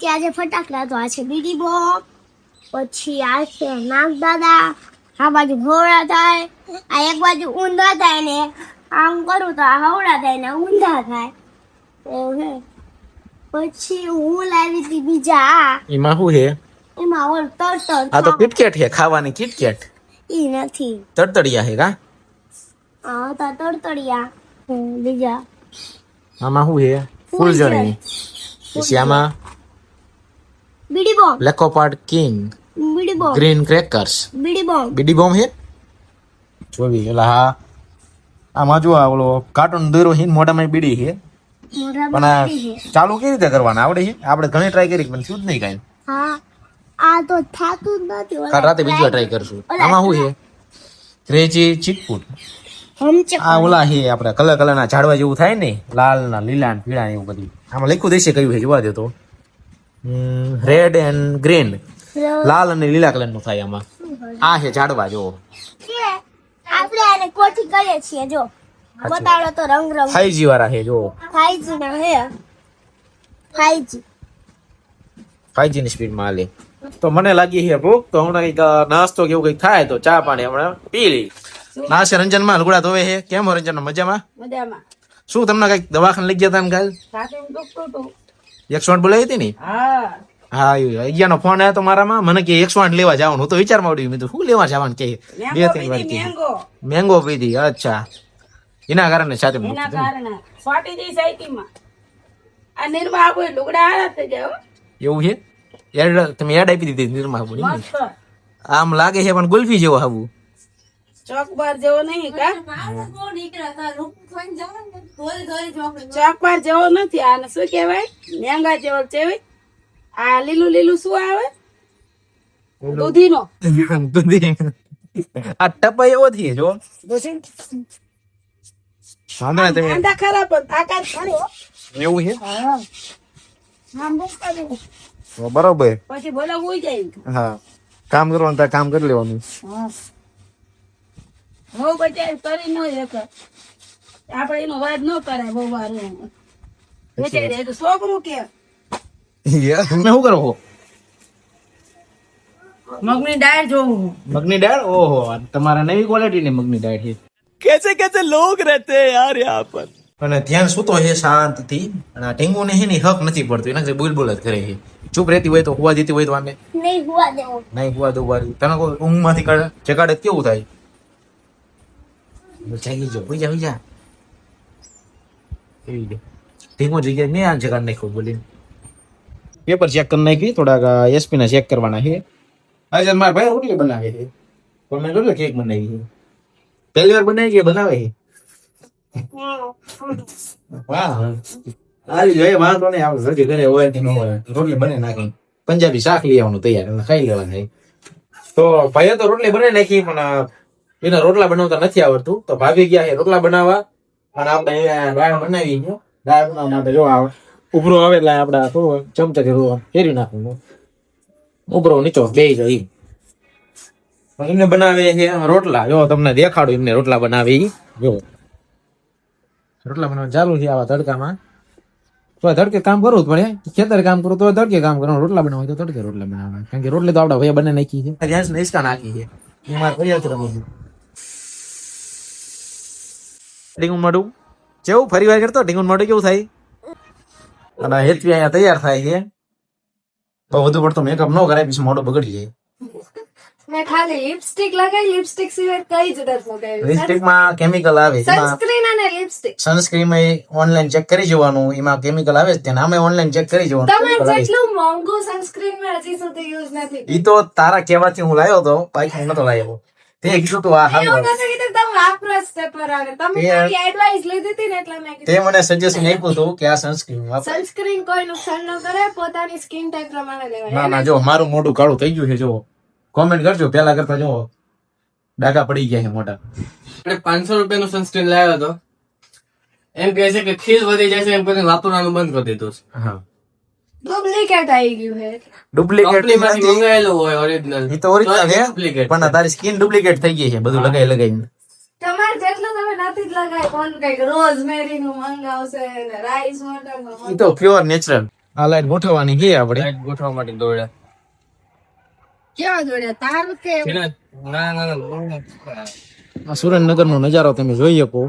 ત્યાં આજે ફટાકડા તો આ છે. બીડી બોમ્બ પછી આ છે નાગ દાદા આ બાજુ ઘોડા થાય. આ એક બાજુ ઊંધા થાય ને. આમ કરું તો હવડા થાય ને ઊંધા થાય. એવું પછી હું લાવી હતી બીજા આ. એમાં શું છે? એમાં ઓલ તરતર આ તો કિટકેટ છે ખાવાની કિટકેટ. ઈ નથી. તરતડિયા છે કા? હા તો તરતડિયા બીજા. આમાં શું છે? ફૂલઝડી. પછી આમાં? Bidi bomb. લેકોપાર્ડ king bidi bomb. Green crackers bidi bomb. Bidi bomb છે? જોવી એલા હા આમાં જો ઓલો કાર્ટૂન દોરો છે મોઢામાં બીડી છે. પણ આ ચાલુ કેવી રીતે કરવાના? આવડે છે? આપણે ઘણી ટ્રાય કરી પણ શું જ નહીં કાંઈ. હા આ તો થાતું જ નથી. કાલ રાતે બીજી ટ્રાય કરશું. આમાં શું છે? ક્રેજી ચીટફૂટ આ ઓલા છે આપણે કલર કલરના ઝાડવા જેવું થાય ને લાલ ના લીલા ને પીળા એવું બધું. આમાં લખ્યું દેશે કયું છે જોવા દે તો. રેડ એન્ડ ગ્રીન લાલ અને લીલા કલરનું થાય આમાં. આ છે ઝાડવા જો છે? આપણે આને કોઠી કહીએ છીએ જો. બતાડો તો રંગ રંગ. ફાઈવ વાળા છે જો. ફાઈજી ના હે. ફાઈજી. ફાઈવની સ્પીડમાં હાલે. તો મને લાગી છે ભૂખ તો હમણાં કંઈક નાસ્તો કે એવું કંઈક થાય તો ચા પાણી હમણાં પી લઈ. ના છે રંજનમાં લુગડા ધોવે છે કેમ હો રંજન મજામાં? મજામાં. શું તમને કંઈક દવાખાને લઈ ગયા હતા ને કાલ? એકસો આઠ બોલાવી હતી ને? હા. હા અહીંયા નો ફોન આવ્યો તો મારામાં. મને કે એકસો આઠ લેવા જવાનું. હું તો વિચારમાં આવડ્યું મેં તો શું લેવા જવાનું કે? બે ત્રણ વાર કે મેંગો. મેંગો પીધી. અચ્છા. એના કારણે સાથે એના કારણે. ફાટી જઈ સાયકીમાં આ નિર્મા આબુ લુગડા હારા થઈ જાય એવું છે? એડ તમે એડ આપી દીધી નિર્મા બોલી આમ લાગે છે પણ ગુલ્ફી જેવો આવું ચોક બાર જેવો નહીં કા? ચોક બાર જેવો નથી. આને શું કહેવાય? મેંગા જેવો છે આ લીલું લીલું શું આવે? દૂધીનો. દૂધી. આ ટપાઈ એવો થી જો. વાંધો નહીં તમે કાંદા ખરા પણ તાકાત ખરી એવું છે? બરોબર. પછી બોલો હોય જાય હા. કામ કરવાનું ત્યાં કામ કરી લેવાનું. હું. બચાર કરી ન એક. આપણે એનો વાત ન કરાય બહુ વાર છોકરું કે. તમે શું કરો મગની દાળ જોઉં મગની દાળ? ઓહો તમારા નવી ક્વોલિટી ની મગની દાળ છે. કેસે કેસે લોગ રહેતે યાર યહાં પર? અને ધ્યાન સૂતો છે શાંતિથી. અને આ ઢીંગુ ને હેની હક નથી પડતું એના બોલ બોલ જ કરે છે. ચૂપ રહેતી હોય તો હુવા જતી હોય તો આને. નહીં હુવા દેવું. નહીં હુવા દઉં વાળી. તને કોઈ ઊંઘમાંથી કાઢે જગાડે કેવું થાય? જાગી જો ભાઈ જા ભાઈ જા. ટેંગુ જગ્યા મેં આ જગાડ નાખ્યો બોલીને. પેપર ચેક કરી નાખી, થોડાક એસપી ના ચેક કરવાના છે. આજે મારા ભાઈ રોટલી બનાવે છે. પણ મેં રોટલી કેક બનાવી છે. પહેલી વાર બનાવી કે બનાવે છે. વાહ. વાંધો નહીં આપણે સજી ઘરે હોય રોટલી બને નાખી. પંજાબી શાક લઈ આવવાનું તૈયાર એટલે ખાઈ લેવાનું. તો ભાઈએ તો રોટલી બનાવી નાખી, પણ એને રોટલા બનાવતા નથી આવડતું. તો ભાભી ગયા છે રોટલા બનાવવા, અને આપણે દાળ બનાવી ગયો બનાવવા માટે જો આવે ઉભરો આવે એટલે આપણે શું થોડું ચમચાથી ફેરી ફેરવી નાખવાનું ઉભરો નીચો બે જાય એમને બનાવે છે રોટલા. જો તમને દેખાડું એમને રોટલા બનાવે જો. રોટલા બનાવવા ચાલુ છે આવા તડકામાં. તો તડકે કામ કરવું જ પડે. ખેતર કામ કરું તો તડકે કામ કરવાનું રોટલા બનાવવા તો તડકે રોટલા બનાવે કારણ કે રોટલી તો આપડા ભાઈ બને નાખી છે. ગેસ ને નાખી છે. એ મારે ફરિયાદ રમું છું. ડીંગું મોઢું. જેવું ફરી વાર કરતો ડીંગું મોઢું કેવું થાય? અને હેતવી અહીંયા તૈયાર થાય છે. તો વધુ પડતો મેકઅપ ન કરાય પછી મોડો બગડી જાય. મેં ખાલી લિપસ્ટિક લગાવી લિપસ્ટિક સિવાય કઈ જ નથી લગાવી લિપસ્ટિકમાં કેમિકલ આવે સનસ્ક્રીન અને લિપસ્ટિક સનસ્ક્રીન ઓનલાઈન ચેક કરી જોવાનું. એમાં કેમિકલ આવે છે તેના અમે ઓનલાઈન ચેક કરી તમે જોવાનું જેટલું મોંઘું સનસ્ક્રીન મેં હજી સુધી યુઝ નથી ઈ તો તારા કહેવાથી હું લાવ્યો તો બાકી હું નતો લાવ્યો તે કીધું તું આ હારું તે પર તમે મારી એડવાઇસ લીધી હતી ને એટલે મેં તે મને સજેશન આપ્યું હતું કે આ સનસ્ક્રીન વાપર. સનસ્ક્રીન કોઈ નુકસાન ન કરે પોતાની સ્કિન ટાઈપ પ્રમાણે લેવાય. ના ના જો મારું મોઢું કાળું થઈ ગયું છે જો. કોમેન્ટ કરજો પેલા કરતા જો ડાકા પડી ગયા છે મોટા આપણે પાંચસો રૂપિયાનું સનસ્ક્રીન લાવ્યો હતો એમ કહે છે કે ખીલ વધી જાય છે એમ કરીને વાપરવાનું બંધ કરી દીધું છે. હા. ડુપ્લિકેટ આવી ગયું હે ડુપ્લિકેટ કંપનીમાંથી મંગાવેલું હોય ઓરિજિનલ એ તો ઓરિજિનલ હે પણ તારી સ્કિન ડુપ્લિકેટ થઈ ગઈ છે બધું લગાઈ લગાઈને. તમારે જેટલું તમે નથી જ લગાય કોણ કંઈક રોઝમેરી નું મંગાવશે ને રાઈસ વોટરનું એ તો પ્યોર નેચરલ આ લાઈટ ગોઠવવાની છે આપણે લાઈટ ગોઠવવા માટે દોડ્યા. ક્યાં જોડે તારું કે ના ના ના ના. આ સુરેન્દ્રનગર નો નજારો તમે જોઈ શકો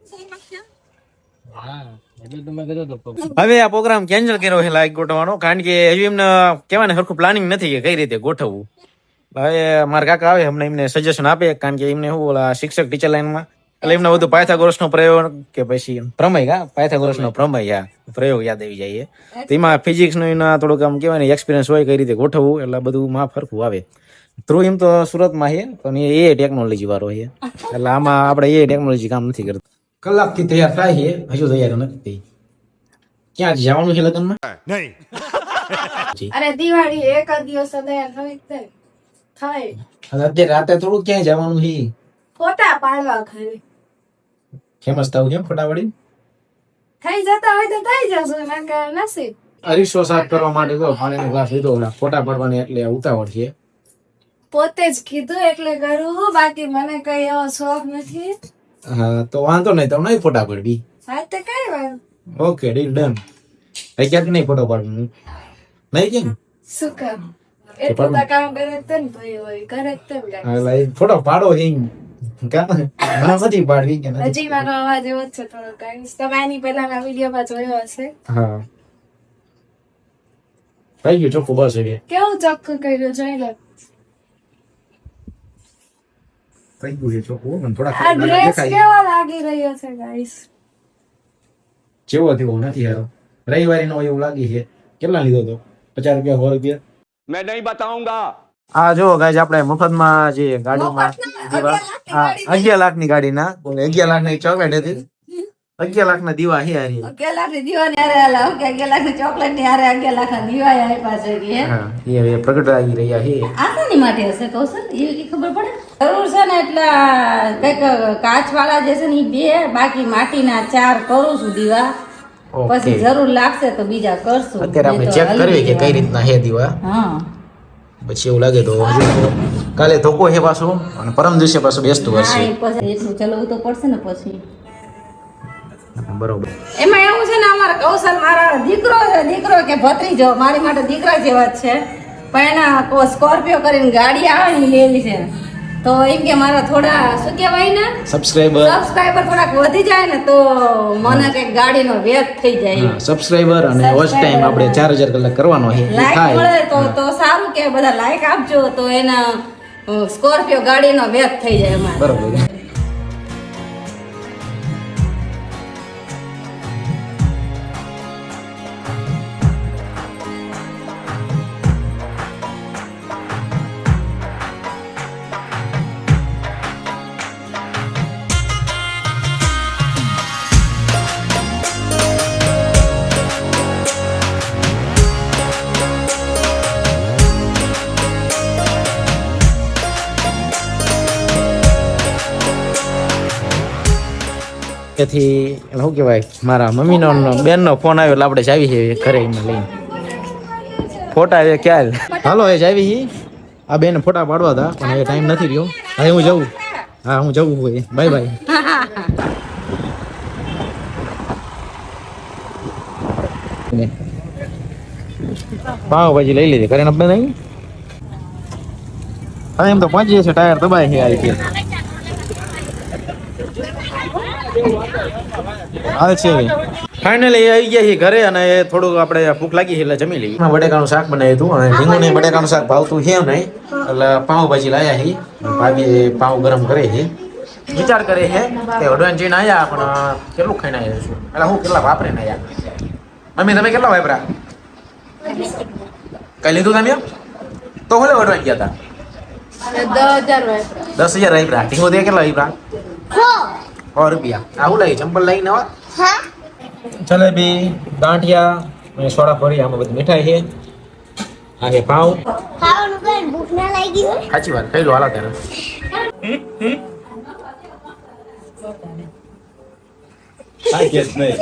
હા એટલે તો મેં કીધું હતું કે હવે આ પ્રોગ્રામ કેન્સલ કર્યો છે લાઈક ગોઠવવાનો. કારણ કે હજુ એમને કહેવાય ને સરખું પ્લાનિંગ નથી કે કઈ રીતે ગોઠવવું. હવે મારા કાકા આવે, અમને એમને સજેશન આપે, કારણ કે એમને શું ઓલા શિક્ષક ટીચર લાઈનમાં એટલે એમને બધું પાયથાગોરસ નો પ્રયોગ, કે પછી પ્રમેય કા? પાયથાગોરસ નો પ્રમેય હા પ્રયોગ યાદ આવી જાય એમાં ફિઝિક્સ નો એના થોડુંક આમ કહેવાય ને એક્સપિરિયન્સ હોય, કઈ રીતે ગોઠવવું, એટલે બધું માં ફરકું આવે. થ્રુ એમ તો સુરતમાં છે, પણ એ ટેકનોલોજી વાળો છે. એટલે આમાં આપણે એ ટેકનોલોજી કામ નથી કરતું. કલાકથી તૈયાર થાય છે હજુ તૈયાર નથી થઈ. ક્યાં જવાનું છે લગ્નમાં? અરે દિવાળી એક દિવસ તૈયાર થઈ થાય. અત્યારે રાતે થોડું ક્યાં જવાનું છે? ફોટા પાડવા ખાલી. ફેમસ થવું કેમ ફટાફડી થઈ જતા હોય તો થઈ જશું કે નસીબ. અરીસો સાફ કરવા માટે તો પાણીનો ગ્લાસ લીધો ફોટા પાડવાની એટલે ઉતાવળ છે. પોતે જ કીધું એટલે કરું બાકી મને કઈ એવો શોખ નથી. હા તો વાંધો નહીં તો નહીં ફોટા પાડવી હા તો કઈ વાત ઓકે ડીલ ડન ક્યાંથી નહીં ફોટો પાડવાનું નહીં કેમ? શું કામ? કરે ને ભાઈ હોય કરે તેમ ફોટો પાડો મને નથી પાડવી કે હજી મારો અવાજ એવો જ છે થોડો કાંઈ તમે આની પહેલાના વિડીયોમાં જોયો હશે. હા. થઈ ગયું ચોખ્ખું બસ કેવું ચોખ્ખું કર્યું? જોઈ લો. કઈ ગયું છે ચોખ્ખું મને થોડા કેવો લાગી જેવો નથી હેરો. રવિવારી નો એવું લાગી છે. કેટલા લીધો તો? પચાસ રૂપિયા સો રૂપિયા મેં નહીં બતાઉંગા હા જો ગાઈસ આપણે મફતમાં જે ગાડીમાં અગિયાર લાખની ગાડી ના અગિયાર લાખની ચોકલેટ હતી. અગિયાર લાખ ના દીવા હે અગિયાર લાખની દીવા ચોકલેટની અગિયાર લાખ ના દીવા પ્રગટ આવી રહ્યા છે. આ માટે હશે કૌશલ એ ખબર પડે? જરૂર છે ને એટલા કંઈક કાચવાળા જે છે ને બે બાકી માટીના ચાર કરું છું દીવા. પછી જરૂર લાગશે તો બીજા કરશું. અત્યારે આપણે ચેક કરીએ કે કઈ રીતના હે દીવા. હા. પછી એવું લાગે તો કાલે ધોકો હે પાછો અને પરમ દિવસે પાછું બેસતું હશે એટલું ચલાવવું તો પડશે ને પછી. બરોબર. એમાં એવું છે ને અમારા કૌશલ મારા દીકરો દીકરો કે ભત્રીજો મારી માટે દીકરા જેવા જ છે. પણ એના સ્કોર્પિયો કરીને ગાડી આવે ને લેવી છે. તો એમ કે મારા થોડા શું કહેવાય ને? સબસ્ક્રાઇબર સબસ્ક્રાઇબર થોડાક વધી જાય ને તો મને કંઈક ગાડીનો વેત થઈ જાય સબસ્ક્રાઇબર અને વોચ ટાઈમ આપણે ચાર કલાક કરવાનો છે લાઈક મળે તો તો સારું કે બધા લાઈક આપજો તો એના સ્કોર્પિયો ગાડીનો વેત થઈ જાય અમારે. બરોબર. તેથી શું કહેવાય, મારા મમ્મીનો બેનનો ફોન આવ્યો એટલે આપણે જાવી છે ઘરે લઈને. ફોટા એ ક્યાં હાલો, એ જાવી હી આ બેન ફોટા પાડવા હતા, પણ હવે ટાઈમ નથી રહ્યો. હવે હું જવું. હા, હું જવું હોય. બાય બાય પાવભાજી લઈ લીધી. ઘરે આપણે નહીં હા, એમ તો પહોંચી જશે, ટાયર દબાય છે આવી ગયા છે. ફાઇનલી આવી ગયા છીએ ઘરે અને થોડુંક આપણે ભૂખ લાગી છે એટલે જમી લઈએ. એમાં બટેકાનું શાક બનાવ્યું હતું અને ઢીંગુને બટેકાનું શાક ભાવતું છે નહીં. એટલે પાઉંભાજી લાયા છે ભાભી પાઉં ગરમ કરે છે. વિચાર કરે છે કે વડવાન જઈને આવ્યા પણ કેટલું ખાઈને આવ્યા છું? એટલે હું કેટલા વાપરીને આવ્યા મમ્મી તમે કેટલા વાપરા કઈ લીધું તમે? તો હોલે વડવાન ગયા હતા? દસ હજાર વાપરા દસ હજાર વાપરા ઢીંગો દે કેટલા વાપરા હો સો રૂપિયા આવું લાવી ચંપલ લઈને આવા જલેબી ગાંઠિયા અને સોડા ફરી આમાં બધી મીઠાઈ છે. આ છે પાઉં. ખાવાનું કઈ ભૂખ ના લાગી હોય? સાચી વાત કઈ લો હાલા ત્યારે. આ કેસ નહીં.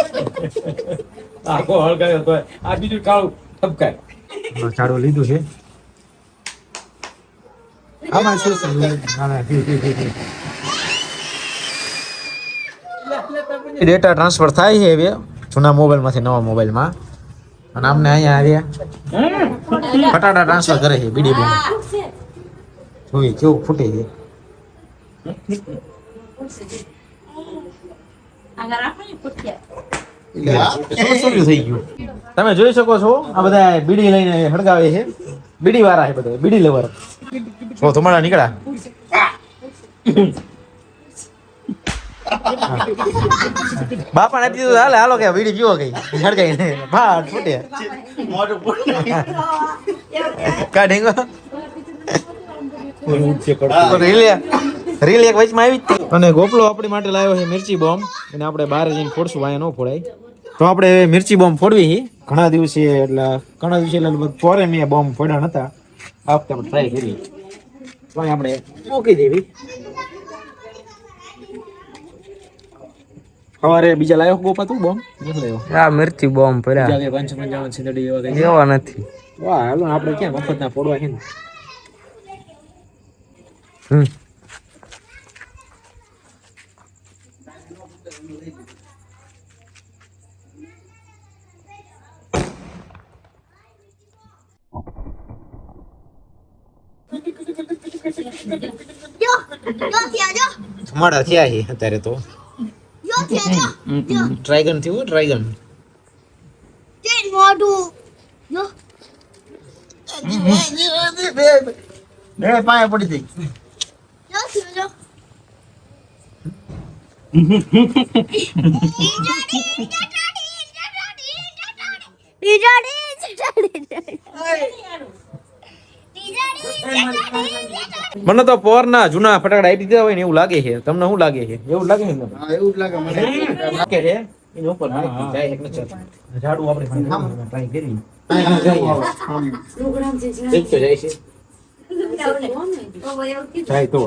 આખો હળગાયો તો આ બીજું કાળું ઠપકાય. ઝાડુ લીધું છે. આમાં શું ના, ના, જી, જી, જી, જી. ડેટા ટ્રાન્સફર થાય છે હવે, જૂના મોબાઈલમાંથી નવા મોબાઈલમાં. અને અમને અહીંયા આવ્યા ફટાટા ટ્રાન્સફર કરે છે, બીડી બોમ જોઈએ કેવું ફૂટે છે. તમે જોઈ શકો છો, આ બધા બીડી લઈને હળગાવે છે. બીડી વાળા છે બધા, બીડી લેવર તમારા નીકળ્યા. બાપા ને દીધું, હાલે, હાલો, કે વીડી પીવો કઈ. હળગાઈ ભાટ ફૂટે. કા ઢીંગો રીલ રીલ એક વચમાં આવી અને ગોપલો આપણી માટે લાવ્યો છે મિર્ચી બોમ્બ. અને આપણે બહાર જઈને ફોડશું અહીંયા ન ફોડાય. તો આપણે મિર્ચી બોમ્બ ફોડવી ઘણા દિવસે એટલે ઘણા દિવસે એટલે પોરે મેં બોમ્બ ફોડ્યા નતા. સવારે બીજા લાયો ગોપા તું બોમ્બ? હા મિર્ચી બોમ્બ પડ્યા. બીજા પાંચસો પંચાવન સિંદડી એવા કઈ. એવા નથી. વાહ હાલો આપણે ક્યાં મફતના ફોડવા છે ને? હમ. ધમાડા થયા છે અત્યારે તો. ડ્રાગન થયું ડ્રેગન તે મોઢું જો બે પાયા પડી થઈ જો જો મને તો પોરના જૂના ફટાકડા આપી દીધા હોય ને એવું લાગે છે. તમને શું લાગે છે? એવું લાગે છે એવું જ લાગે મને. લાગે છે? એની ઉપર જાય એક નજર. ઝાડુ આપણે ટ્રાય કરી. એક તો જાય છે. જાય તો.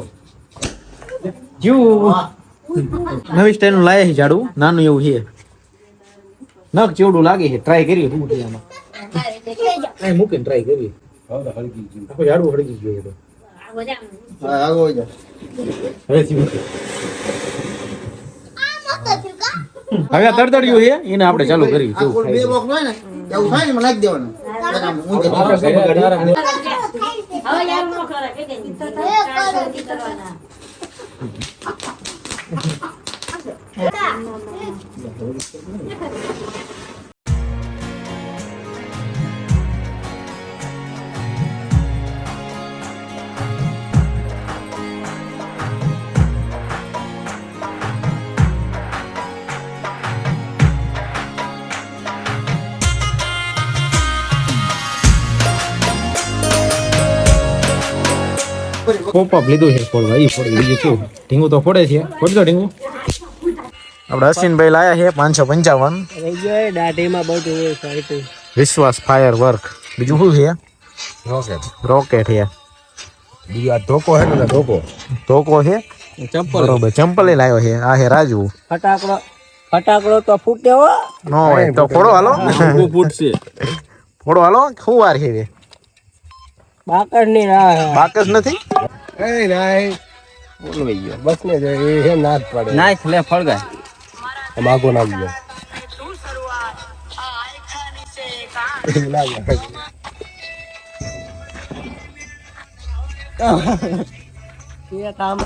જીવ. નવી સ્ટાઈલનું લાયા છે ઝાડુ. નાનું એવું છે. નખ જેવડું લાગે છે. ટ્રાય કરીએ શું આમાં. ટ્રાય મૂકીને ટ્રાય કરીએ આખું ઝાડુ હળગી ગયું એ તો. હા આગો જા. હવે છે એને આપણે ચાલુ કરી બે થાય હોય ને એવું થાય ને એમાં નાખી દેવાનું. આમ ઊંચે પોપ અપ લીધું છે ફોડવા ઈ ફોડી બીજું કેવું? ઢીંગુ તો ફોડે છે. ફોડજો ઢીંગુ. આપણે અશ્વિનભાઈ લાયા છે પાંચસો પંચાવન. વિશ્વાસ ફાયર વર્ક. બીજું શું છે? રોકેટ રોકેટ છે. બીજા ધોકો હે ને ધોકો. ધોકો છે? બરોબર ચંપલ લાવ્યો છે. આ છે રાજુ. ફટાકડો ફટાકડો તો ફૂટ્યો નો હોય તો ફોડો હાલો. ફૂટશે ફોડો હાલો. શું વાર છે રે બાકરની રાહ બાકસ નથી એ નાય બોલવાઈ ગયો બસ ને જો એ હે નાથ પડે નાખ લે ફળગાય માગો નામ ગયો એ કામ